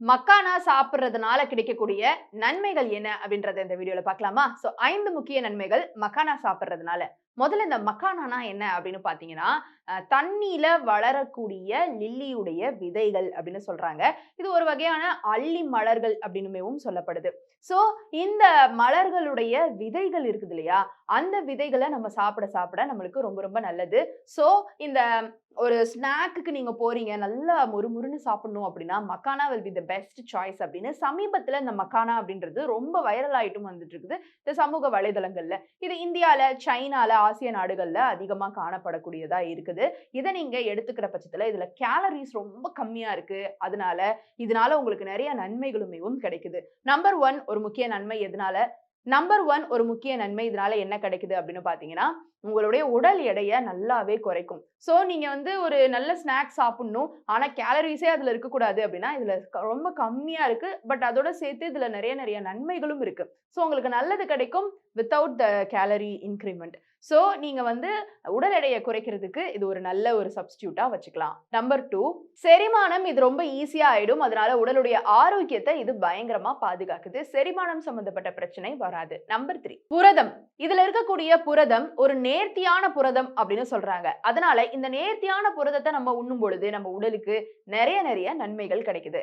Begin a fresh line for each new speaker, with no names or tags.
மக்கானா சாப்பிட்றதுனால கிடைக்கக்கூடிய நன்மைகள் என்ன அப்படின்றத இந்த வீடியோல பார்க்கலாமா? ஸோ ஐந்து முக்கிய நன்மைகள் மக்கானா சாப்பிட்றதுனால. முதல்ல இந்த மக்கானானா என்ன அப்படின்னு பார்த்தீங்கன்னா தண்ணியில் தண்ணியில வளரக்கூடிய லில்லியுடைய விதைகள் அப்படின்னு சொல்றாங்க. இது ஒரு வகையான அள்ளி மலர்கள் அப்படின்னுமேவும் சொல்லப்படுது. ஸோ இந்த மலர்களுடைய விதைகள் இருக்குது இல்லையா? அந்த விதைகளை நம்ம சாப்பிட சாப்பிட நம்மளுக்கு ரொம்ப ரொம்ப நல்லது. ஸோ இந்த ஒரு ஸ்நாக்குக்கு நீங்கள் போகிறீங்க நல்லா முறுமுறுன்னு சாப்பிடணும் அப்படின்னா makhana will be the best choice அப்படின்னு சமீபத்தில் இந்த மக்கானா அப்படின்றது ரொம்ப வைரல் ஆகிட்டும் வந்துட்டு இருக்குது. இந்த சமூக வலைதளங்களில். இது இந்தியாவில் சைனாவில் ஆசிய நாடுகள்ல அதிகமா காணப்படக்கூடியதா இருக்குது. இதை நீங்க எடுத்துக்கிற பட்சத்துல இதுல கேலரிஸ் ரொம்ப கம்மியா இருக்கு. அதனால இதனால உங்களுக்கு நிறைய நன்மைகளுமேவும் கிடைக்குது. நம்பர் ஒன் ஒரு முக்கிய நன்மை எதனால? நம்பர் ஒன் ஒரு முக்கிய நன்மை. இதனால என்ன கிடைக்குது அப்படின்னு பாத்தீங்கன்னா உங்களுடைய உடல் எடையை நல்லாவே குறைக்கும். ஸோ நீங்க வந்து ஒரு நல்ல ஸ்நாக்ஸ் சாப்பிடணும். ஆனால் கேலரிஸே அதில் இருக்கக்கூடாது அப்படின்னா இதுல க- ரொம்ப கம்மியா இருக்கு. பட் அதோட சேர்த்து இதுல நிறைய நிறைய நன்மைகளும் இருக்கு. ஸோ உங்களுக்கு நல்லது கிடைக்கும் without the calorie increment so நீங்கள் வந்து உடல் எடையை குறைக்கிறதுக்கு இது ஒரு நல்ல ஒரு சப்ஸ்டியூட்டாக வச்சுக்கலாம். நம்பர் டூ செரிமானம் இது ரொம்ப ஈஸியாக ஆகிடும் அதனால உடலுடைய ஆரோக்கியத்தை இது பயங்கரமாக பாதுகாக்குது. செரிமானம் சம்மந்தப்பட்ட பிரச்சனை வராது. நம்பர் த்ரீ புரதம். இதுல இருக்கக்கூடிய புரதம் ஒரு நேர்த்தியான புரதம் அப்படின்னு சொல்றாங்க. அதனால இந்த நேர்த்தியான புரதத்தை நம்ம உண்ணும் பொழுது நம்ம உடலுக்கு நிறைய நிறைய நன்மைகள் கிடைக்குது.